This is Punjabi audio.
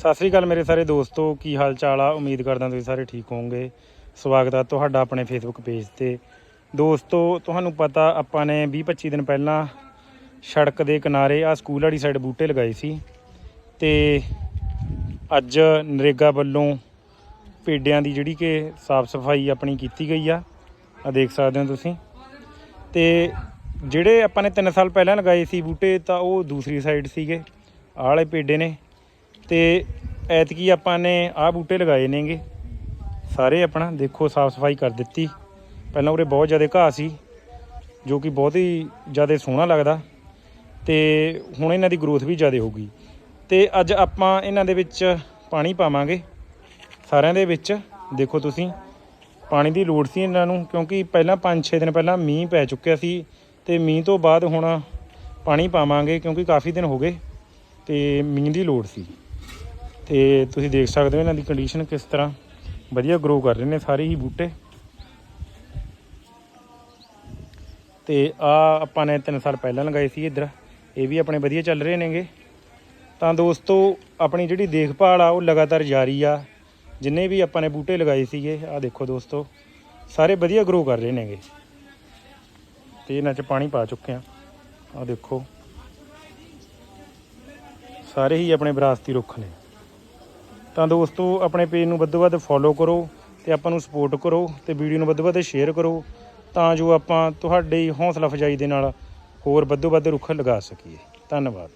ਸਤਿ ਸ੍ਰੀ ਅਕਾਲ ਮੇਰੇ ਸਾਰੇ ਦੋਸਤੋ, ਕੀ ਹਾਲ ਚਾਲ ਆ? ਉਮੀਦ ਕਰਦਾ ਤੁਸੀਂ ਸਾਰੇ ਠੀਕ ਹੋਵੋਗੇ। ਸਵਾਗਤ ਆ ਤੁਹਾਡਾ ਆਪਣੇ ਫੇਸਬੁੱਕ ਪੇਜ ਤੇ। ਦੋਸਤੋ, ਤੁਹਾਨੂੰ ਪਤਾ ਆਪਾਂ ਨੇ 20 25 ਦਿਨ ਪਹਿਲਾਂ ਸੜਕ ਦੇ ਕਿਨਾਰੇ ਆ ਸਕੂਲ ਵਾਲੀ ਸਾਈਡ ਬੂਟੇ ਲਗਾਏ ਸੀ ਤੇ ਅੱਜ ਨਰੇਗਾ ਵੱਲੋਂ ਪੇਡਿਆਂ ਦੀ ਜਿਹੜੀ ਕਿ ਸਾਫ਼ ਸਫ਼ਾਈ ਆਪਣੀ ਕੀਤੀ ਗਈ ਆ। ਆ ਦੇਖ ਸਕਦੇ ਹੋ ਤੁਸੀਂ। ਤੇ ਜਿਹੜੇ ਆਪਾਂ ਨੇ 3 ਸਾਲ ਪਹਿਲਾਂ ਲਗਾਏ ਸੀ ਬੂਟੇ, ਤਾਂ ਉਹ ਦੂਸਰੀ ਸਾਈਡ ਸੀਗੇ। ਆਹ ਵਾਲੇ ਪੇਡੇ ਨੇ। ਤੇ ਐਤਕੀ ਆਪਾਂ ਨੇ ਆਹ ਬੂਟੇ ਲਗਾਏ ਨੇਗੇ। ਸਾਰੇ ਆਪਣਾ ਦੇਖੋ, ਸਾਫ਼ ਸਫ਼ਾਈ ਕਰ ਦਿੱਤੀ। ਪਹਿਲਾਂ ਉਰੇ ਬਹੁਤ ਜ਼ਿਆਦਾ ਘਾਹ ਸੀ, ਜੋ ਕਿ ਬਹੁਤ ਹੀ ਜ਼ਿਆਦਾ ਸੋਹਣਾ ਲੱਗਦਾ। ਤੇ ਹੁਣ ਇਹਨਾਂ ਦੀ ਗਰੋਥ ਵੀ ਜ਼ਿਆਦਾ ਹੋ ਗਈ ਤੇ ਅੱਜ ਆਪਾਂ ਇਹਨਾਂ ਦੇ ਵਿੱਚ ਪਾਣੀ ਪਾਵਾਂਗੇ। ਸਾਰਿਆਂ ਦੇ ਵਿੱਚ, ਦੇਖੋ ਤੁਸੀਂ, ਪਾਣੀ ਦੀ ਲੋੜ ਸੀ ਇਹਨਾਂ ਨੂੰ, ਕਿਉਂਕਿ ਪਹਿਲਾਂ 5-6 ਦਿਨ ਪਹਿਲਾਂ ਮੀਂਹ ਪੈ ਚੁੱਕਿਆ ਸੀ ਤੇ ਮੀਂਹ ਤੋਂ ਬਾਅਦ ਹੁਣ ਪਾਣੀ ਪਾਵਾਂਗੇ, ਕਿਉਂਕਿ ਕਾਫੀ ਦਿਨ ਹੋ ਗਏ ਤੇ ਮੀਂਹ ਦੀ ਲੋੜ ਸੀ। ਤੇ ਤੁਸੀਂ ਦੇਖ ਸਕਦੇ ਹੋ ਇਹਨਾਂ ਦੀ ਕੰਡੀਸ਼ਨ ਕਿਸ ਤਰ੍ਹਾਂ। ਵਧੀਆ ਗਰੋ ਕਰ ਰਹੇ ਨੇ ਸਾਰੇ ਹੀ ਬੂਟੇ। ਤੇ ਆ ਆਪਾਂ ਨੇ 3 ਸਾਲ ਪਹਿਲਾਂ ਲਗਾਏ ਸੀ ਇੱਧਰ। ਇਹ ਵੀ ਆਪਣੇ ਵਧੀਆ ਚੱਲ ਰਹੇ ਨੇਗੇ। ਤਾਂ ਦੋਸਤੋ, ਆਪਣੀ ਜਿਹੜੀ ਦੇਖਭਾਲ ਆ, ਉਹ ਲਗਾਤਾਰ ਜਾਰੀ ਆ। ਜਿੰਨੇ ਵੀ ਆਪਾਂ ਨੇ ਬੂਟੇ ਲਗਾਏ ਸੀਗੇ, ਆ ਦੇਖੋ ਦੋਸਤੋ, ਸਾਰੇ ਵਧੀਆ ਗਰੋ ਕਰ ਰਹੇ ਨੇਗੇ। ਤੇ ਇਹਨਾਂ 'ਚ ਪਾਣੀ ਪਾ ਚੁੱਕੇ ਆ ਆ ਦੇਖੋ। ਸਾਰੇ ਹੀ ਆਪਣੇ ਵਿਰਾਸਤੀ ਰੁੱਖ ਨੇ। ਤਾਂ ਦੋਸਤੋ, ਆਪਣੇ ਪੇਜ ਨੂੰ ਵੱਧ ਤੋਂ ਵੱਧ ਫੋਲੋ ਕਰੋ ਤੇ ਆਪਾਂ ਨੂੰ ਸਪੋਰਟ ਕਰੋ ਤੇ ਵੀਡੀਓ ਨੂੰ ਵੱਧ ਤੋਂ ਵੱਧ ਸ਼ੇਅਰ ਕਰੋ ਤਾਂ ਜੋ ਆਪਾਂ ਤੁਹਾਡੇ ਹੌਸਲਾ ਅਫਜਾਈ ਦੇ ਨਾਲ ਹੋਰ ਵੱਧ ਤੋਂ ਵੱਧ ਰੁੱਖ ਲਗਾ ਸਕੀਏ। ਧੰਨਵਾਦ।